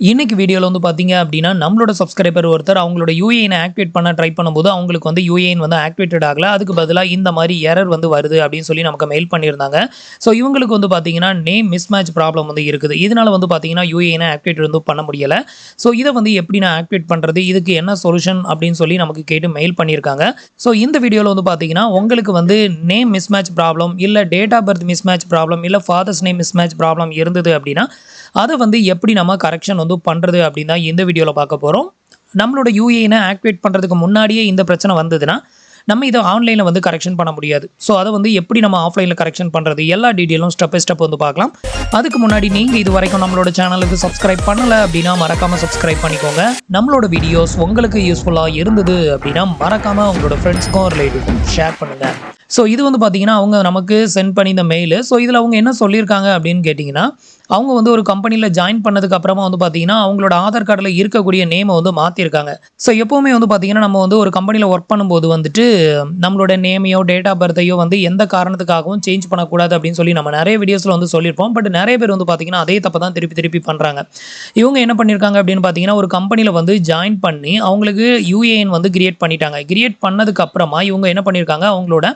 இன்னைக்கு வீடியோவில் வந்து பார்த்தீங்க அப்படின்னா நம்மளோட சப்ஸ்கிரைபர் ஒருத்தர் அவங்களோட யூஏஎனை ஆக்டிவேட் பண்ண ட்ரை பண்ணும்போது அவங்களுக்கு வந்து யூஏஎன் வந்து ஆக்டிவேட்டட் ஆகல. அதுக்கு பதிலாக இந்த மாதிரி எரர் வந்து வருது அப்படின்னு சொல்லி நமக்கு மெயில் பண்ணியிருந்தாங்க. ஸோ இவங்களுக்கு வந்து பார்த்தீங்கன்னா நேம் மிஸ் மேட்ச் ப்ராப்ளம் வந்து இருக்குது. இதனால வந்து பார்த்தீங்கன்னா யூஏஎனை ஆக்டிவேட் வந்து பண்ண முடியலை. ஸோ இதை வந்து எப்படி நான் ஆக்டிவேட் பண்ணுறது இதுக்கு என்ன சொல்யூஷன் அப்படின்னு சொல்லி நமக்கு கேட்டு மெயில் பண்ணியிருக்காங்க. ஸோ இந்த வீடியோவில் வந்து பார்த்தீங்கன்னா உங்களுக்கு வந்து நேம் மிஸ் மேட்ச் ப்ராப்ளம் இல்லை date of birth mismatch problem இல்லை father's name mismatch problem இருந்தது அப்படின்னா அதை வந்து எப்படி நம்ம கரெக்ஷன் வந்து பண்ணுறது அப்படின்னு தான் இந்த வீடியோவில் பார்க்க போகிறோம் நம்மளோட யூஏனை ஆக்டிவேட் பண்ணுறதுக்கு முன்னாடியே இந்த பிரச்சனை வந்ததுன்னா நம்ம இதை ஆன்லைனில் வந்து கரெக்ஷன் பண்ண முடியாது. ஸோ அதை வந்து எப்படி நம்ம ஆஃப்லைனில் கரெக்ஷன் பண்ணுறது எல்லா டீட்டெயிலும் ஸ்டெப் பை ஸ்டெப் வந்து பார்க்கலாம். அதுக்கு முன்னாடி நீங்கள் இது வரைக்கும் நம்மளோட சேனலுக்கு சப்ஸ்கிரைப் பண்ணலை அப்படின்னா மறக்காமல் சப்ஸ்கிரைப் பண்ணிக்கோங்க. நம்மளோட வீடியோஸ் உங்களுக்கு யூஸ்ஃபுல்லாக இருந்தது அப்படின்னா மறக்காமல் உங்களோட ஃப்ரெண்ட்ஸுக்கும் ரிலேட்டிவ்க்கும் ஷேர் பண்ணுங்கள் ஸோ இது வந்து பார்த்தீங்கன்னா அவங்க நமக்கு சென்ட் பண்ணி இந்த மெயில் ஸோ இதில் அவங்க என்ன சொல்லியிருக்காங்க அப்படின்னு கேட்டிங்கன்னா அவங்க வந்து ஒரு கம்பெனியில் ஜாயின் பண்ணதுக்கு அப்புறமா வந்து பார்த்தீங்கன்னா அவங்களோட ஆதார் கார்டில் இருக்கக்கூடிய நேமை வந்து மாற்றிருக்காங்க ஸோ எப்போவுமே வந்து பார்த்தீங்கன்னா நம்ம வந்து ஒரு கம்பெனியில் ஒர்க் பண்ணும்போது வந்துட்டு நம்மளோட நேமையோ டேட் ஆஃப் பர்த்தையோ வந்து எந்த காரணத்துக்காகவும் சேஞ்ச் பண்ணக்கூடாது அப்படின்னு சொல்லி நம்ம நிறைய வீடியோஸில் வந்து சொல்லியிருப்போம். பட் நிறைய பேர் வந்து பார்த்தீங்கன்னா அதே தப்பை தான் திருப்பி திருப்பி பண்ணுறாங்க இவங்க என்ன பண்ணியிருக்காங்க அப்படின்னு பார்த்தீங்கன்னா ஒரு கம்பெனியில் வந்து ஜாயின் பண்ணி அவங்களுக்கு யூஏஎன் வந்து கிரியேட் பண்ணிட்டாங்க. கிரியேட் பண்ணதுக்கு அப்புறமா இவங்க என்ன பண்ணியிருக்காங்க அவங்களோட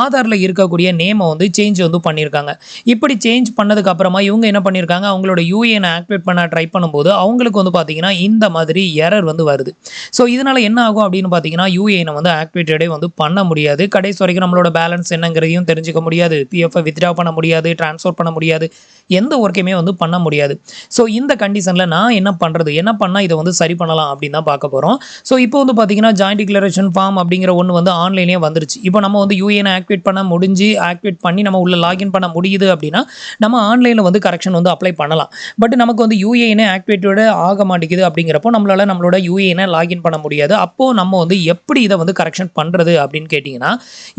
ஆதாரில் இருக்கக்கூடிய நேமை வந்து சேஞ்ச் வந்து பண்ணியிருக்காங்க இப்படி சேஞ்ச் பண்ணதுக்கு அப்புறமா இவங்க என்ன பண்ணியிருக்காங்க அவங்களோட யூஏனை ஆக்டிவேட் பண்ண ட்ரை பண்ணும்போது அவங்களுக்கு வந்து பார்த்தீங்கன்னா இந்த மாதிரி எரர் வந்து வருது. ஸோ இதனால் என்ன ஆகும் அப்படின்னு பார்த்தீங்கன்னா யூஏனை வந்து ஆக்டிவேட்டடே வந்து பண்ண முடியாது. கடைசி வரைக்கும் நம்மளோட பேலன்ஸ் என்னங்கிறதையும் தெரிஞ்சுக்க முடியாது. பிஎஃப்ஐ வித்ட்ரா பண்ண முடியாது ட்ரான்ஸ்ஃபர் பண்ண முடியாது. எந்த ஒர்க்கையுமே வந்து பண்ண முடியாது. ஸோ இந்த கண்டிஷனில் நான் என்ன பண்ணுறது என்ன பண்ணால் இதை வந்து சரி பண்ணலாம் அப்படின்னு தான் பார்க்க போகிறோம் ஸோ இப்போ வந்து பார்த்தீங்கன்னா ஜாயிண்ட் டிக்ளரேஷன் ஃபார்ம் அப்படிங்கிற ஒன்று வந்து ஆன்லைனே வந்துருச்சு. இப்போ நம்ம வந்து யூஏனை ஆக்டிவேட் பண்ண முடிஞ்சு ஆக்டிவேட் பண்ணி நம்ம உள்ள லாகின் பண்ண முடியுது அப்படின்னா நம்ம ஆன்லைனில் வந்து கரெக்ஷன் வந்து அப்ளை பண்ணலாம். பட் நமக்கு வந்து யூஏஎனை ஆக்டிவேட்டோட ஆக மாட்டேங்குது அப்படிங்கிறப்போ நம்மளால் நம்மளோட யூஏனை லாகின் பண்ண முடியாது. அப்போது நம்ம வந்து எப்படி இதை வந்து கரெக்ஷன் பண்ணுறது அப்படின்னு கேட்டிங்கன்னா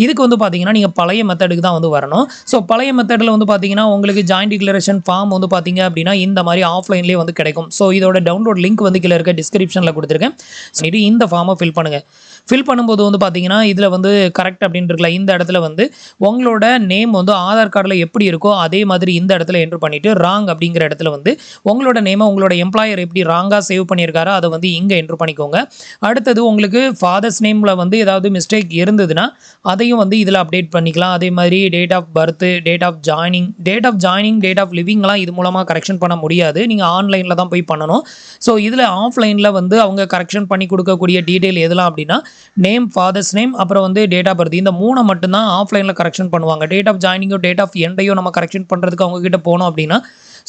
இதுக்கு வந்து பார்த்தீங்கன்னா நீங்கள் பழைய மெத்தடுக்கு தான் வந்து வரணும். ஸோ பழைய மெத்தடில் வந்து பார்த்தீங்கன்னா உங்களுக்கு ஜாயிண்ட் டிக்ளரேஷன் ஃபார்ம் வந்து பார்த்தீங்க அப்படின்னா இந்த மாதிரி ஆஃப்லைன்லேயே வந்து கிடைக்கும். ஸோ இதோட டவுன்லோட் லிங்க் வந்து கீழே இருக்க டிஸ்கிரிப்ஷனில் கொடுத்துருக்கேன். சரி இந்த ஃபார்மை ஃபில் பண்ணுங்கள் ஃபில் பண்ணும்போது வந்து பார்த்தீங்கன்னா இதில் வந்து கரெக்ட் அப்படின்னு இருக்குல்ல இந்த இடத்துல வந்து உங்களோட நேம் வந்து ஆதார் கார்டில் எப்படி இருக்கோ அதே மாதிரி இந்த இடத்துல என்ட்ரு பண்ணிவிட்டு ராங் அப்படிங்கிற இடத்துல வந்து உங்களோட நேமை உங்களோட எம்ப்ளாயர் எப்படி ராங்காக சேவ் பண்ணியிருக்காரோ அதை வந்து இங்கே என்ட்ரு பண்ணிக்கோங்க. அடுத்தது உங்களுக்கு ஃபாதர்ஸ் நேமில் வந்து ஏதாவது மிஸ்டேக் இருந்ததுன்னா அதையும் வந்து இதில் அப்டேட் பண்ணிக்கலாம். அதே மாதிரி date of birth date of joining date of joining date of லிவிங்லாம் இது மூலமாக கரெக்ஷன் பண்ண முடியாது. நீங்கள் ஆன்லைனில் தான் போய் பண்ணணும். ஸோ இதில் ஆஃப்லைனில் வந்து அவங்க கரெக்ஷன் பண்ணி கொடுக்கக்கூடிய டீட்டெயில் எதெல்லாம் அப்படின்னா நேம் ஃபாதர்ஸ் நேம் அப்புறம் வந்து டேட் ஆஃப் பர்த் இந்த மூணை மட்டும்தான் ஆஃப்லைனில் கரெக்ஷன் பண்ணுவாங்க. டேட் ஆஃப் ஜாயினிங்கோ டேட் ஆஃப் எண்டையோ நம்ம கரெக்ஷன் பண்ணுறதுக்கு அவங்க கிட்ட போனோம் அப்படின்னா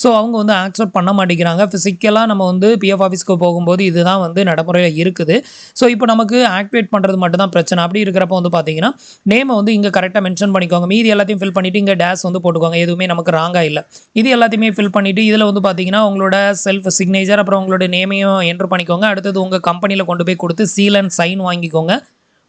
ஸோ அவங்க வந்து ஆக்செப்ட் பண்ண மாட்டேங்கிறாங்க. ஃபிசிக்கலாக நம்ம வந்து பிஎஃப் ஆஃபீஸ்க்கு போகும்போது இதுதான் வந்து நடைமுறையில் இருக்குது. ஸோ இப்போ நமக்கு ஆக்டிவேட் பண்ணுறது மட்டும் தான் பிரச்சனை. அப்படி இருக்கிறப்ப வந்து பார்த்தீங்கன்னா நேமை வந்து இங்கே கரெக்டாக மென்ஷன் பண்ணிக்கோங்க. மீதி எல்லாத்தையும் ஃபில் பண்ணிவிட்டு இங்கே டேஸ் வந்து போட்டுக்கோங்க. எதுவுமே நமக்கு ராங்காக இல்லை. இது எல்லாத்தையுமே ஃபில் பண்ணிவிட்டு இதில் வந்து பார்த்தீங்கன்னா உங்களோட செல்ஃப் சிக்னேச்சர் அப்புறம் உங்களோட நேமையும் என்ட்ரு பண்ணிக்கோங்க. அடுத்தது உங்கள் கம்பெனியில் கொண்டு போய் கொடுத்து சீல் அண்ட் சைன் வாங்கிக்கோங்க.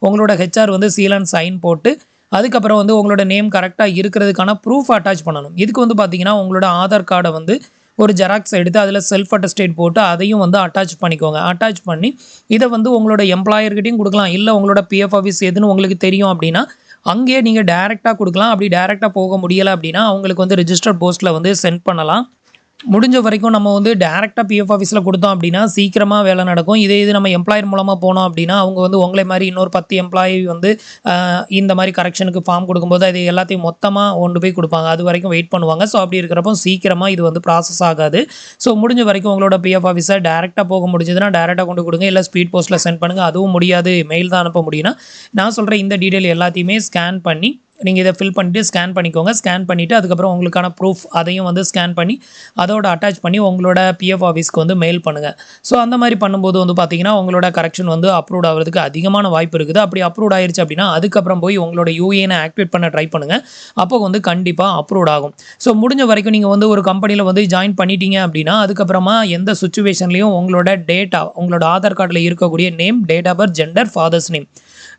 உங்களோட ஹெச்ஆர் வந்து சீல் அண்ட் சைன் போட்டு அதுக்கப்புறம் வந்து உங்களோட நேம் கரெக்டாக இருக்கிறதுக்கான ப்ரூஃப் அட்டாச் பண்ணணும். இதுக்கு வந்து பார்த்தீங்கன்னா உங்களோட ஆதார் கார்டை வந்து ஒரு ஜெராக்ஸ் எடுத்து அதில் செல்ஃப் அட்டஸ்டேட் போட்டு அதையும் வந்து அட்டாச் பண்ணிக்கோங்க. அட்டாச் பண்ணி இதை வந்து உங்களோட எம்ப்ளாயர்கிட்டையும் கொடுக்கலாம். இல்லை உங்களோட பிஎஃப் ஆஃபீஸ் எதுன்னு உங்களுக்கு தெரியும் அப்படின்னா அங்கேயே நீங்கள் டேரெக்டாக கொடுக்கலாம். அப்படி டேரெக்டாக போக முடியலை அப்படின்னா அவங்களுக்கு வந்து ரிஜிஸ்டர் போஸ்ட்டில் வந்து சென்ட் பண்ணலாம். முடிஞ்ச வரைக்கும் நம்ம வந்து டேரெக்டாக பிஎஃப் ஆஃபீஸில் கொடுத்தோம் அப்படின்னா சீக்கிரமாக வேலை நடக்கும். இதே இது நம்ம எம்ப்ளாயர் மூலமாக போனோம் அப்படின்னா அவங்க வந்து உங்களை மாதிரி இன்னொரு பத்து எம்ப்ளாயி வந்து இந்த மாதிரி கரெக்ஷனுக்கு ஃபார்ம் கொடுக்கும்போது அது எல்லாத்தையும் மொத்தமாக கொண்டு போய் கொடுப்பாங்க. அது வரைக்கும் வெயிட் பண்ணுவாங்க. ஸோ அப்படி இருக்கிறப்போ சீக்கிரமாக இது வந்து ப்ராசஸ் ஆகாது. ஸோ முடிஞ்ச வரைக்கும் உங்களோட பிஎஃப் ஆஃபீஸை டேரெக்டாக போக முடிஞ்சதுன்னா டேரெக்டாக கொண்டு கொடுங்க. இல்லை ஸ்பீட் போஸ்ட்டில் சென்ட் பண்ணுங்கள் அதுவும் முடியாது. மெயில் தான் அனுப்ப முடியும்னா நான் சொல்கிற இந்த டீட்டெயில் எல்லாத்தையுமே ஸ்கேன் பண்ணி நீங்கள் இதை ஃபில் பண்ணிவிட்டு ஸ்கேன் பண்ணிக்கோங்க. ஸ்கேன் பண்ணிவிட்டு அதுக்கப்புறம் உங்களுக்கான ப்ரூஃப் அதையும் வந்து ஸ்கேன் பண்ணி அதோட அட்டாச் பண்ணி உங்களோட பிஎஃப் ஆஃபீஸ்க்கு வந்து மெயில் பண்ணுங்கள் ஸோ அந்த மாதிரி பண்ணும்போது வந்து பார்த்தீங்கன்னா உங்களோட கரெக்ஷன் வந்து அப்ரூவ் ஆகிறதுக்கு அதிகமான வாய்ப்பு இருக்குது. அப்படி அப்ரூவ் ஆயிடுச்சு அப்படின்னா அதுக்கப்புறம் போய் உங்களோட யூஏனை ஆக்டிவேட் பண்ண ட்ரை பண்ணுங்கள் அப்போ வந்து கண்டிப்பாக அப்ரூவ் ஆகும். ஸோ முடிஞ்ச வரைக்கும் நீங்கள் வந்து ஒரு கம்பெனியில் வந்து ஜாயின் பண்ணிட்டீங்க அப்படின்னா அதுக்கப்புறமா எந்த சுச்சுவேஷன்லையும் உங்களோட டேட்டா உங்களோட ஆதார் கார்டில் இருக்கக்கூடிய name date of birth gender father's name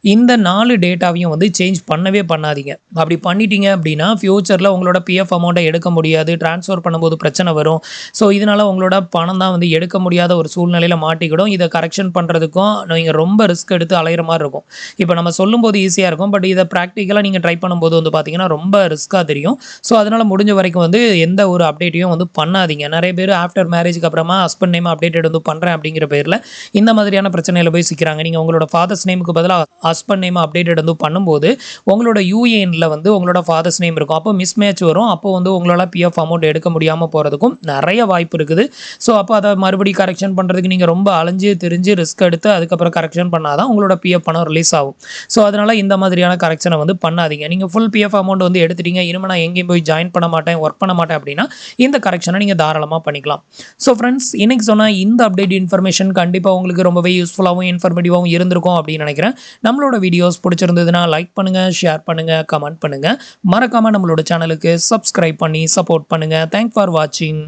இந்த நாலு டேட்டாவையும் வந்து சேஞ்ச் பண்ணவே பண்ணாதீங்க. அப்படி பண்ணிட்டீங்க அப்படின்னா ஃப்யூச்சரில் உங்களோட பிஎஃப் அமௌண்ட்டை எடுக்க முடியாது ட்ரான்ஸ்ஃபர் பண்ணும்போது பிரச்சனை வரும். ஸோ இதனால் உங்களோட பணம் தான் வந்து எடுக்க முடியாத ஒரு சூழ்நிலையில் மாட்டிக்கிடும். இதை கரெக்ஷன் பண்ணுறதுக்கும் நீங்கள் ரொம்ப ரிஸ்க் எடுத்து அலையிற மாதிரி இருக்கும். இப்போ நம்ம சொல்லும்போது ஈஸியாக இருக்கும் பட் இதை ப்ராக்டிக்கலாக நீங்கள் ட்ரை பண்ணும்போது வந்து பார்த்தீங்கன்னா ரொம்ப ரிஸ்க்காக தெரியும். ஸோ அதனால் முடிஞ்ச வரைக்கும் வந்து எந்த ஒரு அப்டேட்டையும் வந்து பண்ணாதீங்க. நிறைய பேர் ஆஃப்டர் மேரேஜ்க்கு அப்புறமா ஹஸ்பண்ட் நேம் அப்டேட்டட் வந்து பண்ணுறேன் அப்படிங்கிற பேரில் இந்த மாதிரியான பிரச்சனையில் போய் சிக்கிறாங்க. நீங்கள் உங்களோட ஃபாதர்ஸ் நேமுக்கு பதிலாக ஹஸ்பண்ட் நேம் அப்டேட்டட் வந்து பண்ணும்போது உங்களோட யூஏஎனில் வந்து உங்களோட ஃபாதர்ஸ் நேம் இருக்கும். அப்போ மிஸ் மேட்ச் வரும். அப்போ வந்து உங்களால் பிஎஃப் அமௌண்ட் எடுக்க முடியாமல் போகிறதுக்கும் நிறைய வாய்ப்பு இருக்குது. ஸோ அப்போ அதை மறுபடியும் கரெக்ஷன் பண்ணுறதுக்கு நீங்கள் ரொம்ப அலைஞ்சு தெரிஞ்சு ரிஸ்க் எடுத்து அதுக்கப்புறம் கரெக்ஷன் பண்ணால் தான் உங்களோட பிஎஃப் பணம் ரிலீஸ் ஆகும். ஸோ அதனால் இந்த மாதிரியான கரெக்ஷனை வந்து பண்ணாதீங்க. நீங்கள் ஃபுல் பிஎஃப் அமௌண்ட் வந்து எடுத்துட்டீங்க. இனிமேல் நான் எங்கேயும் போய் ஜாயின் பண்ண மாட்டேன் ஒர்க் பண்ண மாட்டேன் அப்படின்னா இந்த கரெக்ஷனை நீங்கள் தாராளமாக பண்ணிக்கலாம். ஸோ ஃப்ரெண்ட்ஸ் இன்னைக்கு சொன்னால் இந்த அப்டேட் இன்ஃபர்மேஷன் கண்டிப்பாக உங்களுக்கு ரொம்பவே யூஸ்ஃபுல்லாகவும் இன்ஃபர்மேட்டிவாகவும் இருந்திருக்கும் அப்படின்னு நினைக்கிறேன். நம்ம நம்மளோட வீடியோஸ் பிடிச்சிருந்ததுன்னா லைக் பண்ணுங்கள் ஷேர் பண்ணுங்கள் கமெண்ட் பண்ணுங்கள் மறக்காமல் நம்மளோட சேனலுக்கு சப்ஸ்கிரைப் பண்ணி சப்போர்ட் பண்ணுங்கள் தேங்க் ஃபார் வாட்சிங்